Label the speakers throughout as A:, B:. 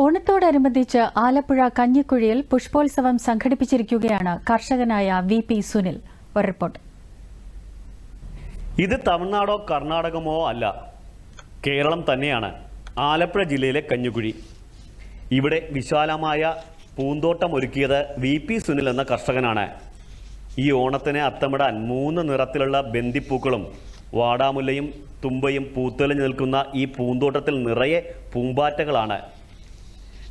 A: ഓണത്തോടനുബന്ധിച്ച് ആലപ്പുഴ കഞ്ഞിക്കുഴിയിൽ പുഷ്പോത്സവം സംഘടിപ്പിച്ചിരിക്കുകയാണ് കർഷകനായ V P Sunil. ഒരു റിപ്പോർട്ട്.
B: ഇത് തമിഴ്നാടോ കർണാടകമോ അല്ല. കേരളം തന്നെയാണ് ആലപ്പുഴ ജില്ലയിലെ കഞ്ഞിക്കുഴി. ഇവിടെ വിശാലമായ പൂന്തോട്ടം ഒരുക്കിയത് വി പി സുനിൽ എന്ന കർഷകനാണ്. ഈ ഓണത്തിന് അത്തമിടാൻ മൂന്ന് നിറത്തിലുള്ള ബന്ദിപ്പൂക്കളും വാടാമുല്ലയും തുമ്പയും പൂത്തെളിഞ്ഞു നിൽക്കുന്ന ഈ പൂന്തോട്ടത്തിൽ നിറയെ പൂമ്പാറ്റകളാണ്.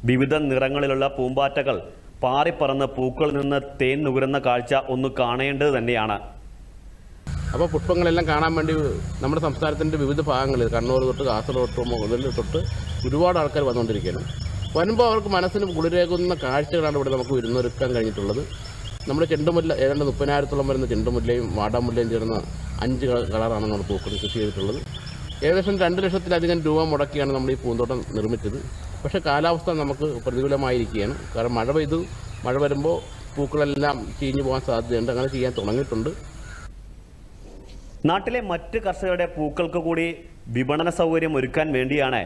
B: വിവിധ നിറങ്ങളിലുള്ള പൂമ്പാറ്റകൾ പാറിപ്പറന്ന് പൂക്കളിൽ നിന്ന് തേൻ നുകരുന്ന കാഴ്ച ഒന്ന് കാണേണ്ടത് തന്നെയാണ്.
C: അപ്പോൾ പുഷ്പങ്ങളെല്ലാം കാണാൻ വേണ്ടി നമ്മുടെ സംസ്ഥാനത്തിന്റെ വിവിധ ഭാഗങ്ങളിൽ കണ്ണൂർ തൊട്ട് കാസർഗോഡ് മുതൽ തൊട്ട് ഒരുപാട് ആൾക്കാർ വന്നുകൊണ്ടിരിക്കുകയാണ്. വരുമ്പോൾ അവർക്ക് മനസ്സിന് കുളിരേകുന്ന കാഴ്ചകളാണ് ഇവിടെ നമുക്ക് വിരുന്നൊരുക്കാൻ കഴിഞ്ഞിട്ടുള്ളത്. നമ്മുടെ ചെണ്ടുമുല്ല ഏതാണ്ട് മുപ്പതിനായിരത്തോളം വരുന്ന ചെണ്ടുമുല്ലയും വാടാമുല്ലയും ചേർന്ന അഞ്ച് കളറാണ് നമ്മൾ പൂക്കൾ കൃഷി ചെയ്തിട്ടുള്ളത്. ഏകദേശം രണ്ട് ലക്ഷത്തിലധികം രൂപ മുടക്കിയാണ് നമ്മൾ ഈ പൂന്തോട്ടം നിർമ്മിച്ചത്. പക്ഷേ കാലാവസ്ഥ നമുക്ക് പ്രതികൂലമായിരിക്കുകയാണ്. കാരണം മഴ പെയ്തു മഴ വരുമ്പോൾ പൂക്കളെല്ലാം ചീഞ്ഞു പോകാൻ സാധ്യതയുണ്ട്. അങ്ങനെ ചെയ്യാൻ തുടങ്ങിയിട്ടുണ്ട്.
B: നാട്ടിലെ മറ്റ് കർഷകരുടെ പൂക്കൾക്ക് കൂടി വിപണന സൗകര്യം ഒരുക്കാൻ വേണ്ടിയാണ്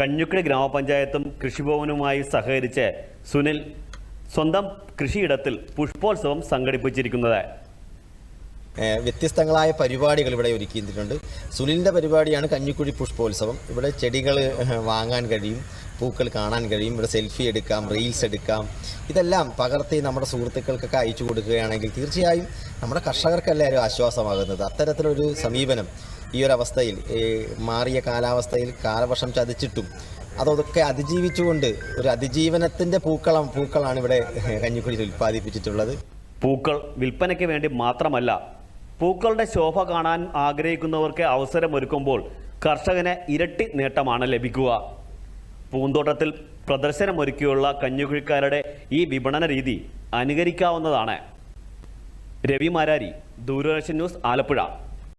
B: കഞ്ഞുക്കിടി ഗ്രാമപഞ്ചായത്തും കൃഷിഭവനുമായി സഹകരിച്ച് സുനിൽ സ്വന്തം കൃഷിയിടത്തിൽ പുഷ്പോത്സവം സംഘടിപ്പിച്ചിരിക്കുന്നത്.
D: വ്യത്യസ്തങ്ങളായ പരിപാടികൾ ഇവിടെ ഒരുക്കിയിട്ടുണ്ട്. സുനിലിന്റെ പരിപാടിയാണ് കഞ്ഞിക്കുഴി പുഷ്പോത്സവം. ഇവിടെ ചെടികൾ വാങ്ങാൻ കഴിയും. പൂക്കൾ കാണാൻ കഴിയും. ഇവിടെ സെൽഫി എടുക്കാം റീൽസ് എടുക്കാം. ഇതെല്ലാം പകർത്തി നമ്മുടെ സുഹൃത്തുക്കൾക്കൊക്കെ അയച്ചു കൊടുക്കുകയാണെങ്കിൽ തീർച്ചയായും നമ്മുടെ കർഷകർക്കെല്ലാവരും ആശ്വാസമാകുന്നത്. അത്തരത്തിലൊരു സമീപനം ഈ ഒരു അവസ്ഥയിൽ മാറിയ കാലാവസ്ഥയിൽ കാലവർഷം ചതിച്ചിട്ടും അതൊക്കെ അതിജീവിച്ചുകൊണ്ട് ഒരു അതിജീവനത്തിന്റെ പൂക്കളം പൂക്കളാണ് ഇവിടെ കഞ്ഞിക്കുഴിയിൽ ഉൽപ്പാദിപ്പിച്ചിട്ടുള്ളത്.
B: പൂക്കൾ വിൽപ്പനയ്ക്ക് വേണ്ടി മാത്രമല്ല പൂക്കളുടെ ശോഭ കാണാൻ ആഗ്രഹിക്കുന്നവർക്ക് അവസരമൊരുക്കുമ്പോൾ കർഷകന് ഇരട്ടി നേട്ടമാണ് ലഭിക്കുക. പൂന്തോട്ടത്തിൽ പ്രദർശനമൊരുക്കിയുള്ള കഞ്ഞുകുഴിക്കാരുടെ ഈ വിപണന രീതി അനുകരിക്കാവുന്നതാണ്. രവി മാരാരി ദൂരദർശൻ ന്യൂസ് ആലപ്പുഴ.